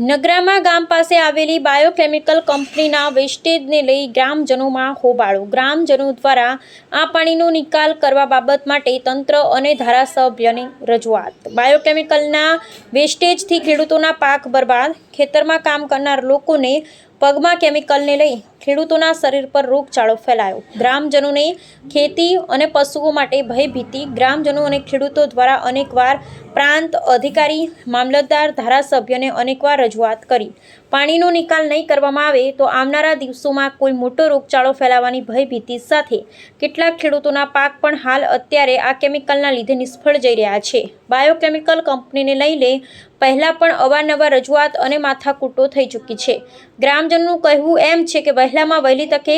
નગરામા ગામ પાસે આવેલી બાયોકેમિકલ કંપનીના વેસ્ટેજને લઈ ગ્રામજનોમાં હોબાળો. ગ્રામજનો દ્વારા આ પાણીનો નિકાલ કરવા બાબત માટે તંત્ર અને ધારાસભ્યને રજૂઆત. બાયોકેમિકલના વેસ્ટેજથી ખેડૂતોના પાક બરબાદ, ખેતરમાં કામ કરનાર લોકોને પગમાં કેમિકલને લઈ ખેડૂતોના શરીર પર રોગચાળો ફેલાયો. ગ્રામજનોને ખેતી અને પશુઓ માટે ભયભીતિ ગ્રામજનો અને ખેડૂતો દ્વારા અનેકવાર પ્રાંત અધિકારી, મામલતદાર, ધારાસભ્યને અનેકવાર રજૂઆત કરી. પાણીનો નિકાલ નહીં કરવામાં આવે તો આવનારા દિવસોમાં કોઈ મોટો રોગચાળો ફેલાવાની ભયભીતિ સાથે કેટલાક ખેડૂતોના પાક પણ હાલ અત્યારે આ કેમિકલના લીધે નિષ્ફળ જઈ રહ્યા છે. બાયોકેમિકલ કંપનીને લઈને પહેલાં પણ અવારનવાર રજૂઆત અને માથાકૂટો થઈ ચૂકી છે. ગ્રામજનનું કહેવું એમ છે કે વહેલામાં વહેલી તકે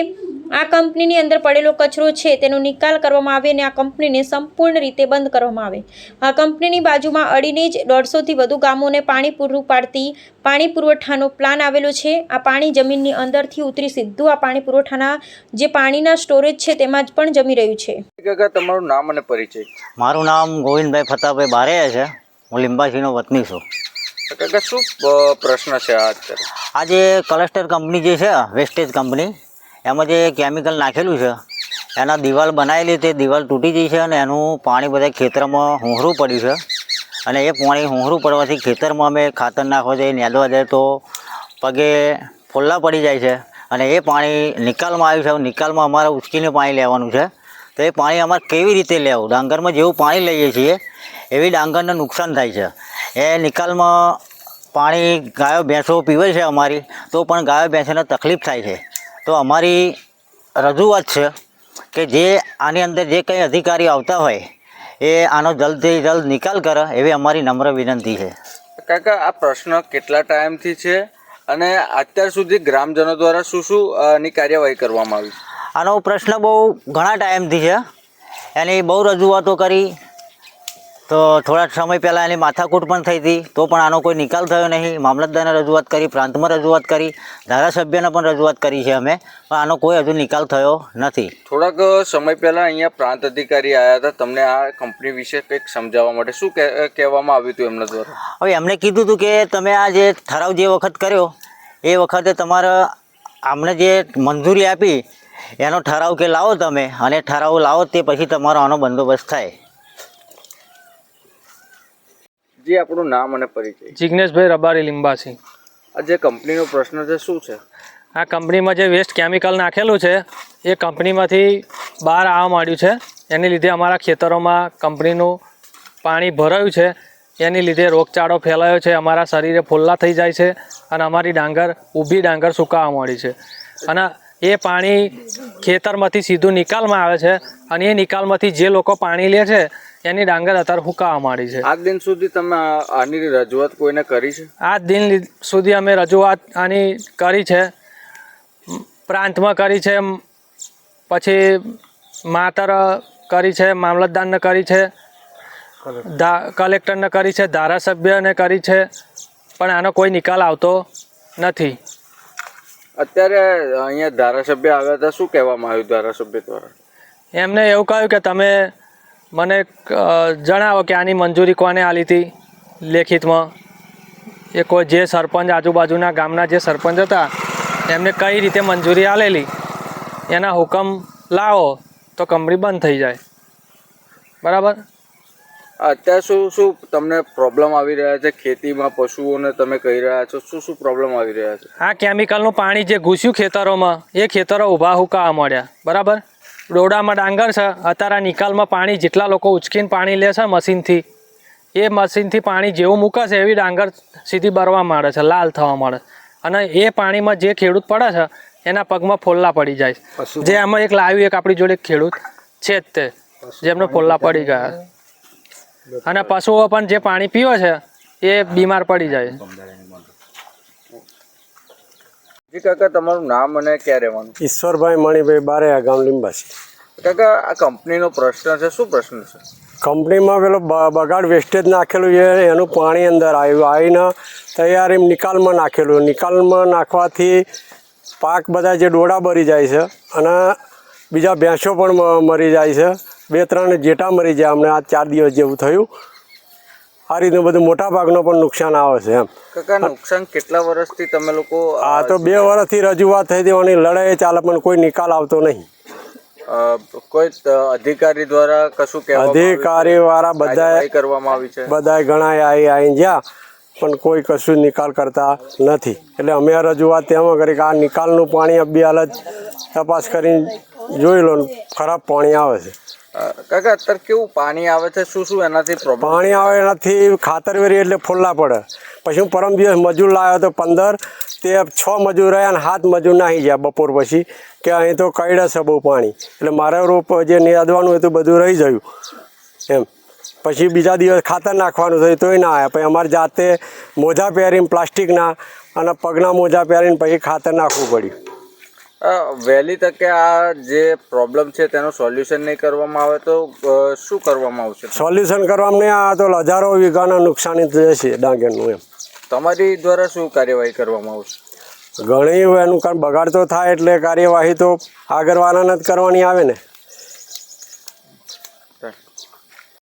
આ કંપનીની અંદર પડેલો કચરો છે તેનો નિકાલ કરવામાં આવે અને આ કંપનીને સંપૂર્ણ રીતે બંધ કરવામાં આવે. આ કંપનીની બાજુમાં અડીને જ દોઢસોથી વધુ ગામોને પાણી પૂરું પાડતી પાણી પુરવઠાનો પ્લાન આવેલો છે. આ પાણી જમીનની અંદરથી ઉતરી સીધું આ પાણી પુરવઠાના જે પાણીના સ્ટોરેજ છે તેમાં જ પણ જમી રહ્યું છે. તમારું નામ અને પરિચય. મારું નામ ગોવિંદભાઈ ફતાભાઈ બારે છે. હું લીંબાસીનો વતની છું. કાકા શું પ્રશ્ન છે આજે કલસ્ટર કંપની જે છે વેસ્ટેજ કંપની એમાં જે કેમિકલ નાખેલું છે, એના દિવાલ બનાવેલી તે દિવાલ તૂટી ગઈ છે અને એનું પાણી બધા ખેતરમાં હુંહરું પડ્યું છે. અને એ પાણી હુંહરું પડવાથી ખેતરમાં અમે ખાતર નાખવા જઈએ નેદવા જઈએ તો પગે ફોલ્લા પડી જાય છે. અને એ પાણી નિકાલમાં આવ્યું છે. નિકાલમાં અમારે ઉચકીને પાણી લેવાનું છે. તો એ પાણી અમારે કેવી રીતે લેવું? ડાંગરમાં જેવું પાણી લઈએ છીએ, એવી ડાંગરને નુકસાન થાય છે. એ નિકાલમાં પાણી ગાયો, ભેંસો પીવે છે અમારી, તો પણ ગાયો, ભેંસોને તકલીફ થાય છે. તો અમારી રજૂઆત છે કે જે આની અંદર જે કંઈ અધિકારી આવતા હોય એ આનો જલ્દથી જલ્દ નિકાલ કરે એવી અમારી નમ્ર વિનંતી છે. કાકા આ પ્રશ્ન કેટલા ટાઈમથી છે અને અત્યાર સુધી ગ્રામજનો દ્વારા શું શું ની કાર્યવાહી કરવામાં આવી? આનો પ્રશ્ન બહુ ઘણા ટાઈમથી છે. એની બહુ રજૂઆતો કરી તો થોડા સમય પહેલાં એની માથાકૂટ પણ થઈ હતી તો પણ આનો કોઈ નિકાલ થયો નહીં. મામલતદારને રજૂઆત કરી પ્રાંતમાં રજૂઆત કરી ધારાસભ્યને પણ રજૂઆત કરી છે અમે પણ આનો કોઈ હજુ નિકાલ થયો નથી. થોડાક સમય પહેલાં અહીંયા પ્રાંત અધિકારી આવ્યા હતા. તમને આ કંપની વિશે કંઈક સમજાવવા માટે શું કહે- કહેવામાં આવ્યું હતું એમના દ્વારા? હવે એમણે કીધું હતું કે તમે આ જે ઠરાવ જે વખત કર્યો એ વખતે તમારે આમને જે મંજૂરી આપી એનો ઠરાવ કે લાવો તમે અને ઠરાવ લાવો તે પછી તમારો આનો બંદોબસ્ત થાય. જે આપણું નામ અને પરિચય. જિગ્નેશભાઈ રબારી લિંબાસી. આ જે કંપનીનો પ્રશ્ન છે શું છે? આ કંપનીમાં જે વેસ્ટ કેમિકલ નાખેલું છે એ કંપનીમાંથી બહાર આવવા માંડ્યું છે. એની લીધે અમારા ખેતરોમાં કંપનીનું પાણી ભરાયું છે. એની લીધે રોગચાળો ફેલાયો છે. અમારા શરીરે ફોલ્લા થઈ જાય છે અને અમારી ડાંગર ઊભી ડાંગર સુકાવા માંડી છે. અને એ પાણી ખેતરમાંથી સીધું નિકાલમાં આવે છે અને એ નિકાલમાંથી જે લોકો પાણી લે છે એની ડાંગર અત્યારે હુકાવા માંડી છે. આજ દિન સુધી તમે આની રજૂઆત કોઈને કરી છે? આજ દિન સુધી અમે રજૂઆત આની કરી છે. પ્રાંતમાં કરી છે પછી માતર કરી છે મામલતદારને કરી છે કલેક્ટરને કરી છે ધારાસભ્યને કરી છે પણ આનો કોઈ નિકાલ આવતો નથી. અત્યારે અહીંયા ધારાસભ્ય આવ્યા હતા શું કહેવામાં આવ્યું ધારાસભ્ય દ્વારા? એમને એવું કહ્યું કે તમે મને જણાવો કે આની મંજૂરી કોને આલી હતી લેખિતમાં? એ કોઈ જે સરપંચ આજુબાજુના ગામના જે સરપંચ હતા એમને કઈ રીતે મંજૂરી આલેલી એના હુકમ લાવો તો કંપની બંધ થઈ જાય. બરાબર? અત્યારે શું શું તમને પ્રોબ્લેમ આવી રહ્યા છે? ખેતીમાં પશુઓને તમે કહી રહ્યા છો. શું શું પ્રોબ્લેમ આવી રહ્યા છે? આ કેમિકલનું પાણી જે ઘૂસ્યું ખેતરોમાં એ ખેતરો ઊભા હુકાવા મળ્યા બરાબર? ડોડામાં ડાંગર છે. અત્યારે નિકાલમાં પાણી જેટલા લોકો ઉચકીને પાણી લે છે મશીનથી એ મશીનથી પાણી જેવું મૂકે છે એવી ડાંગર સીધી બરવા માંડે છે લાલ થવા માંડે અને એ પાણીમાં જે ખેડૂત પડે છે એના પગમાં ફોલ્લા પડી જાય જે આમાં એક લાવ્યું એક આપણી જોડે એક ખેડૂત છે જ તે જેમને ફોલ્લા પડી ગયા. અને પશુઓ પણ જે પાણી પીવે છે એ બીમાર પડી જાય જી કાકા તમારું નામ અને ક્યાં રહેવાનું? ઈશ્વરભાઈ મણિભાઈ આ ગામ લીંબાસી. કાકા આ કંપનીનો પ્રશ્ન છે. શું પ્રશ્ન છે? કંપનીમાં પેલો બગાડ વેસ્ટેજ નાખેલું છે એનું પાણી અંદર આવ્યું આવીને તૈયાર નિકાલમાં નાખેલું. નિકાલમાં નાખવાથી પાક બધા જે ડોડા બરી જાય છે અને બીજા ભેંસો પણ મરી જાય છે. બે ત્રણ જેટા મરી જાય. અમને આ ચાર દિવસ જેવું થયું. આ રીતનું બધું મોટા ભાગનો પણ નુકસાન આવે છે એમ. કાકા નુકસાન કેટલા વર્ષથી તમે લોકો આ તો બે વર્ષથી રજૂઆત થઈ દેવાની લડાઈ ચાલે પણ કોઈ નિકાલ આવતો નહીં. કોઈ અધિકારી દ્વારા કશું કે અધિકારી વાળા બધા કરવામાં આવી છે? બધા ઘણા આવી આવીને જ્યાં પણ કોઈ કશું નિકાલ કરતા નથી. એટલે અમે આ રજૂઆત તેમાં કરી કે આ નિકાલનું પાણી અબી હાલ જ તપાસ કરીને જોઈ લો ખરાબ પાણી આવે છે. કાકા અત્યારે કેવું પાણી આવે છે? શું શું એનાથી પાણી આવે એનાથી ખાતર વેરી એટલે ફોલ્લા પડે. પછી હું પરમ દિવસ મજૂર લાવ્યો તો પંદર તે છ મજૂર રહ્યા અને હાથ મજૂર નાહી ગયા બપોર પછી કે અહીં તો કઈડા છે બહુ પાણી. એટલે મારે રોપ જે નિયાદવાનું હતું બધું રહી ગયું એમ. પછી બીજા દિવસ ખાતર નાખવાનું થયું તોય ના આવ્યા. પછી અમારે જાતે મોજા પહેરીને પ્લાસ્ટિકના અને પગના મોજા પહેરીને પછી ખાતર નાખવું પડ્યું. વહેલી તકે આ જે પ્રોબ્લેમ છે તેનું સોલ્યુશન નહીં કરવામાં આવે તો શું કરવામાં આવશે? સોલ્યુશન કરવામાં નહીં આ તો હજારો વીઘાના નુકસાની જશે ડાંગરનું એમ. તમારી દ્વારા શું કાર્યવાહી કરવામાં આવશે? ઘણી એનું કારણ બગાડ તો થાય એટલે કાર્યવાહી તો આગળવાળાને જ કરવાની આવે ને?